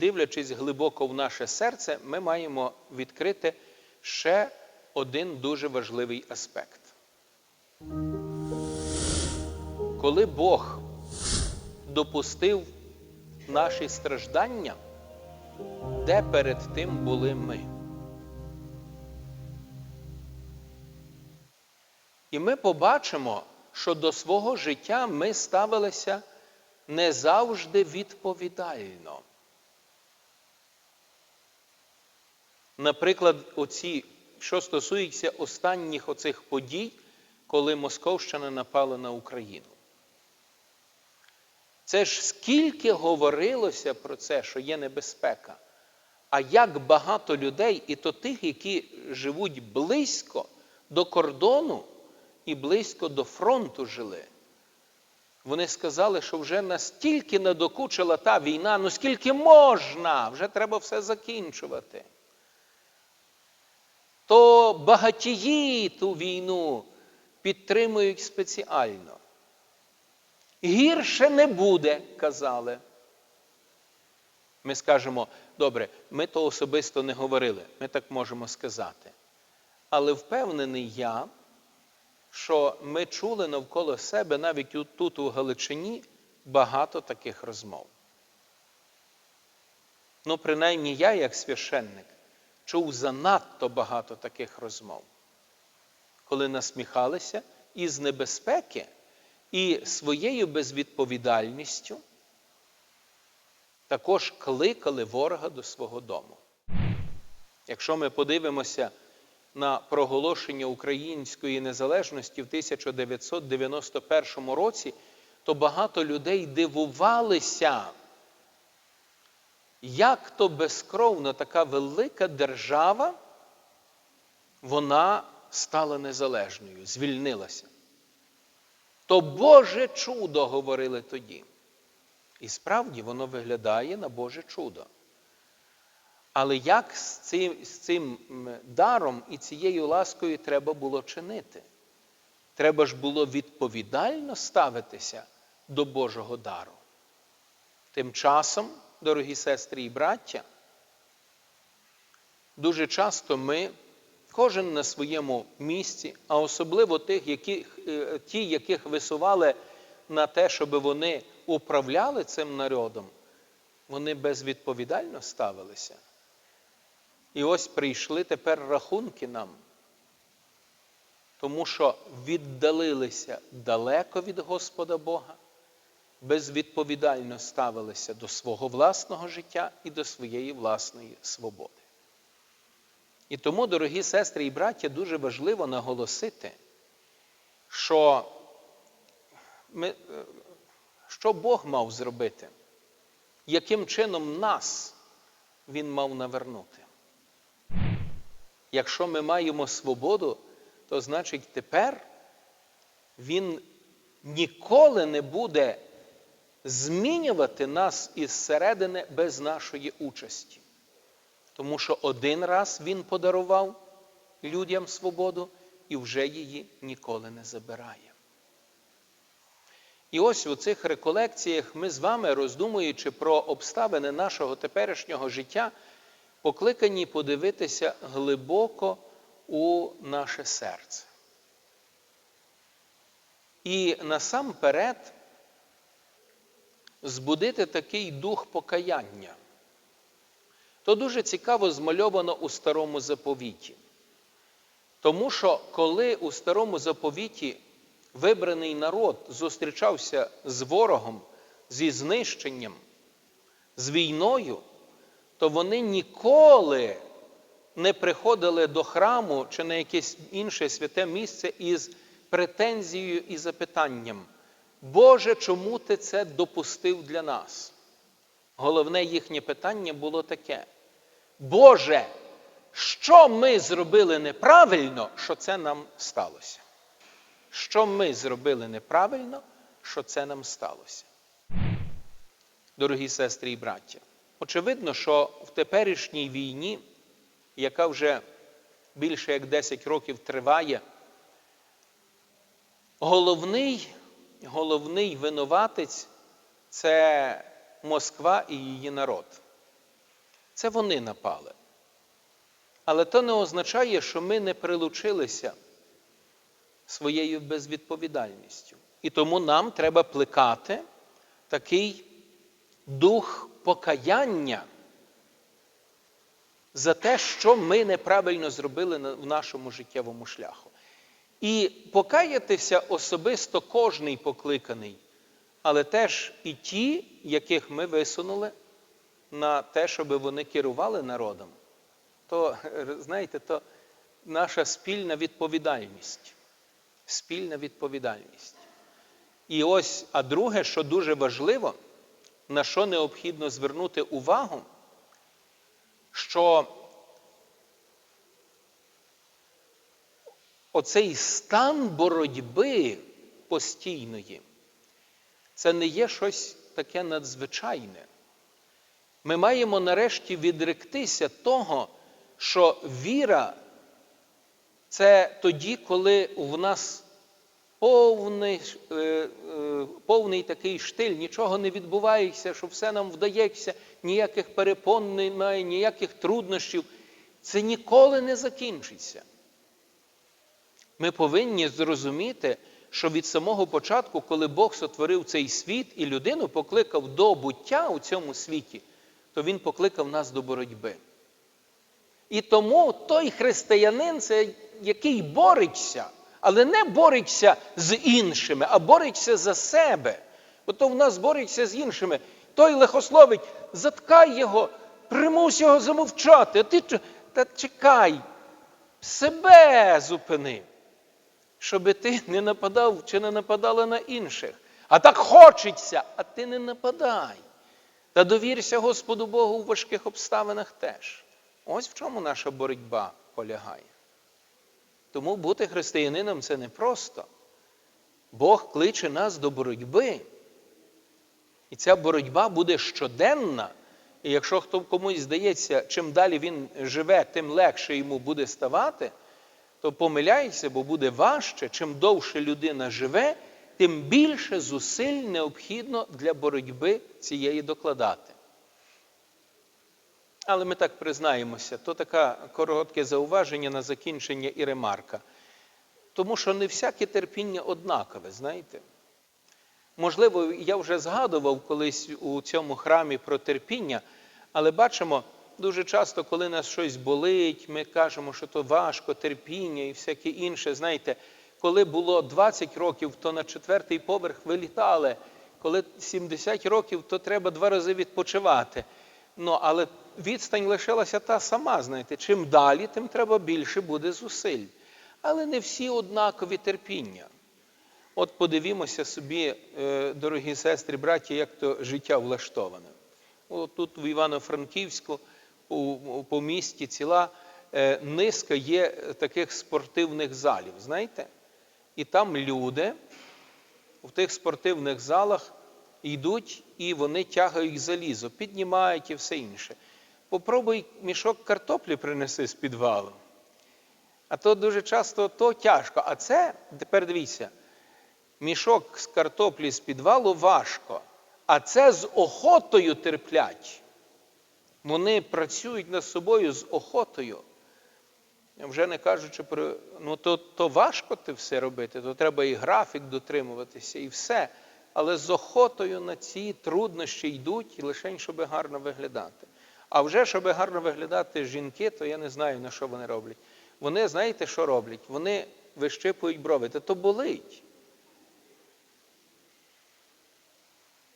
дивлячись глибоко в наше серце, ми маємо відкрити ще один дуже важливий аспект. Коли Бог допустив наші страждання, де перед тим були ми? І ми побачимо, що до свого життя ми ставилися не завжди відповідально. Наприклад, оці, що стосується останніх оцих подій, коли Московщина напала на Україну. Це ж скільки говорилося про це, що є небезпека. А як багато людей, і то тих, які живуть близько до кордону і близько до фронту жили. Вони сказали, що вже настільки надокучила та війна, ну скільки можна, вже треба все закінчувати. То багатії ту війну підтримують спеціально. Гірше не буде, казали. Ми скажемо, добре, ми то особисто не говорили, ми так можемо сказати. Але впевнений я, що ми чули навколо себе навіть тут, у Галичині, багато таких розмов. Ну, принаймні я, як священник, чув занадто багато таких розмов, коли насміхалися із небезпеки і своєю безвідповідальністю також кликали ворога до свого дому. Якщо ми подивимося на проголошення української незалежності в 1991 році, то багато людей дивувалися, як то безкровно така велика держава, вона стала незалежною, звільнилася. То Боже чудо говорили тоді. І справді воно виглядає на Боже чудо. Але як з цим, з цим даром і цією ласкою треба було чинити? Треба ж було відповідально ставитися до Божого дару. Тим часом, дорогі сестри і браття, дуже часто ми, кожен на своєму місці, а особливо тих, яких, ті, яких висували на те, щоб вони управляли цим народом, вони безвідповідально ставилися. І ось прийшли тепер рахунки нам, тому що віддалилися далеко від Господа Бога, безвідповідально ставилися до свого власного життя і до своєї власної свободи. І тому, дорогі сестри і браття, дуже важливо наголосити, що ми, що Бог мав зробити, яким чином нас Він мав навернути. Якщо ми маємо свободу, то значить тепер Він ніколи не буде змінювати нас із середини без нашої участі. Тому що один раз Він подарував людям свободу і вже її ніколи не забирає. І ось у цих реколекціях ми з вами, роздумуючи про обставини нашого теперішнього життя, покликані подивитися глибоко у наше серце. І насамперед збудити такий дух покаяння. То дуже цікаво змальовано у старому заповіті. Тому що коли у старому заповіті вибраний народ зустрічався з ворогом, зі знищенням, з війною, то вони ніколи не приходили до храму чи на якесь інше святе місце із претензією і запитанням. Боже, чому ти це допустив для нас? Головне їхнє питання було таке. Боже, що ми зробили неправильно, що це нам сталося? Що ми зробили неправильно, що це нам сталося? Дорогі сестри і браття, очевидно, що в теперішній війні, яка вже більше як 10 років триває, головний, головний винуватець це Москва і її народ. Це вони напали. Але то не означає, що ми не прилучилися своєю безвідповідальністю. І тому нам треба плекати такий дух покаяння за те, що ми неправильно зробили в нашому життєвому шляху. І покаятися особисто кожний покликаний, але теж і ті, яких ми висунули на те, щоб вони керували народом, то, знаєте, то наша спільна відповідальність. Спільна відповідальність. І ось, а друге, що дуже важливо, на що необхідно звернути увагу, що оцей стан боротьби постійної, це не є щось таке надзвичайне. Ми маємо нарешті відректися того, що віра це тоді, коли в нас повний е, е, повний такий штиль, нічого не відбувається, що все нам вдається, ніяких перепон немає, ніяких труднощів. Це ніколи не закінчиться. Ми повинні зрозуміти, що від самого початку, коли Бог сотворив цей світ і людину покликав до буття у цьому світі, то Він покликав нас до боротьби. І тому той християнин, це який бореться, але не бореться з іншими, а бореться за себе. Ото в нас бореться з іншими. Той лихословить, заткай його, примусь його замовчати. А ти та чекай, себе зупини, щоб ти не нападав чи не нападала на інших. А так хочеться, а ти не нападай. Та довірся Господу Богу в важких обставинах теж. Ось в чому наша боротьба полягає. Тому бути християнином це непросто. Бог кличе нас до боротьби. І ця боротьба буде щоденна. І якщо хто комусь здається, чим далі він живе, тим легше йому буде ставати, то помиляйся, бо буде важче, чим довше людина живе, тим більше зусиль необхідно для боротьби цієї докладати. Але ми так признаємося, то таке коротке зауваження на закінчення і ремарка. Тому що не всяке терпіння однакове, знаєте. Можливо, я вже згадував колись у цьому храмі про терпіння, але бачимо, дуже часто, коли нас щось болить, ми кажемо, що то важко, терпіння і всяке інше. Знаєте, коли було 20 років, то на четвертий поверх вилітали. Коли 70 років, то треба два рази відпочивати. Ну, але відстань лишилася та сама, знаєте, чим далі, тим треба більше буде зусиль. Але не всі однакові терпіння. От подивімося собі, е, дорогі сестри, браті, як то життя влаштоване. От тут в Івано-Франківську, по місті ціла е, низка є таких спортивних залів, знаєте? І там люди в тих спортивних залах йдуть і вони тягають залізо, піднімають і все інше. Попробуй мішок картоплі принеси з підвалу. А то дуже часто то тяжко. А це, тепер дивіться, мішок з картоплі з підвалу важко, а це з охотою терплять. Вони працюють над собою з охотою. Вже не кажучи про, ну то то важко ти все робити, то треба і графік дотримуватися, і все. Але з охотою на ці труднощі йдуть лише, щоб гарно виглядати. А вже, щоб гарно виглядати жінки, то я не знаю, на що вони роблять. Вони, знаєте, що роблять? Вони вищипують брови, та то болить.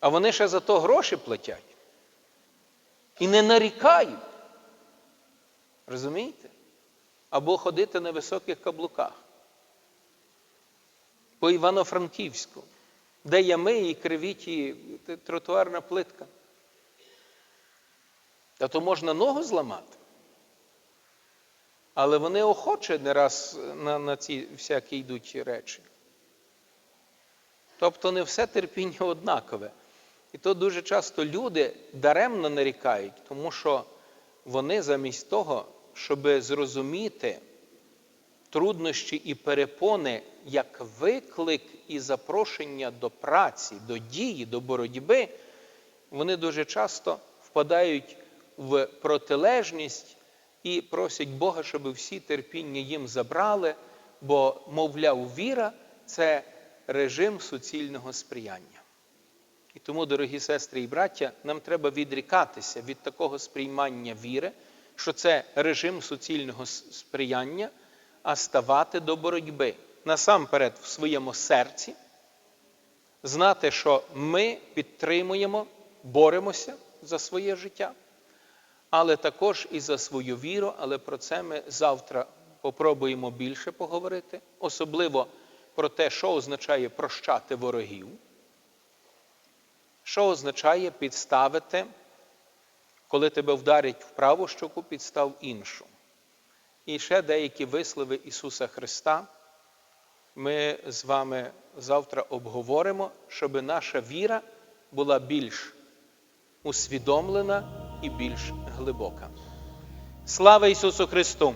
А вони ще за то гроші платять. І не нарікають. Розумієте? Або ходити на високих каблуках. По Івано-Франківську, де ями і кривіті тротуарна плитка. Та то можна ногу зламати. Але вони охоче не раз на, на ці всякі йдуть речі. Тобто не все терпіння однакове. І то дуже часто люди даремно нарікають, тому що вони замість того, щоб зрозуміти труднощі і перепони як виклик і запрошення до праці, до дії, до боротьби, вони дуже часто впадають в протилежність і просять Бога, щоб всі терпіння їм забрали, бо, мовляв, віра це режим суцільного сприяння. І тому, дорогі сестри і браття, нам треба відрікатися від такого сприймання віри, що це режим суцільного сприяння, а ставати до боротьби. Насамперед в своєму серці, знати, що ми підтримуємо, боремося за своє життя, але також і за свою віру, але про це ми завтра попробуємо більше поговорити, особливо про те, що означає прощати ворогів, що означає підставити, коли тебе вдарять в праву щоку, підстав іншу. І ще деякі вислови Ісуса Христа ми з вами завтра обговоримо, щоб наша віра була більш усвідомлена і більш глибока. Слава Ісусу Христу!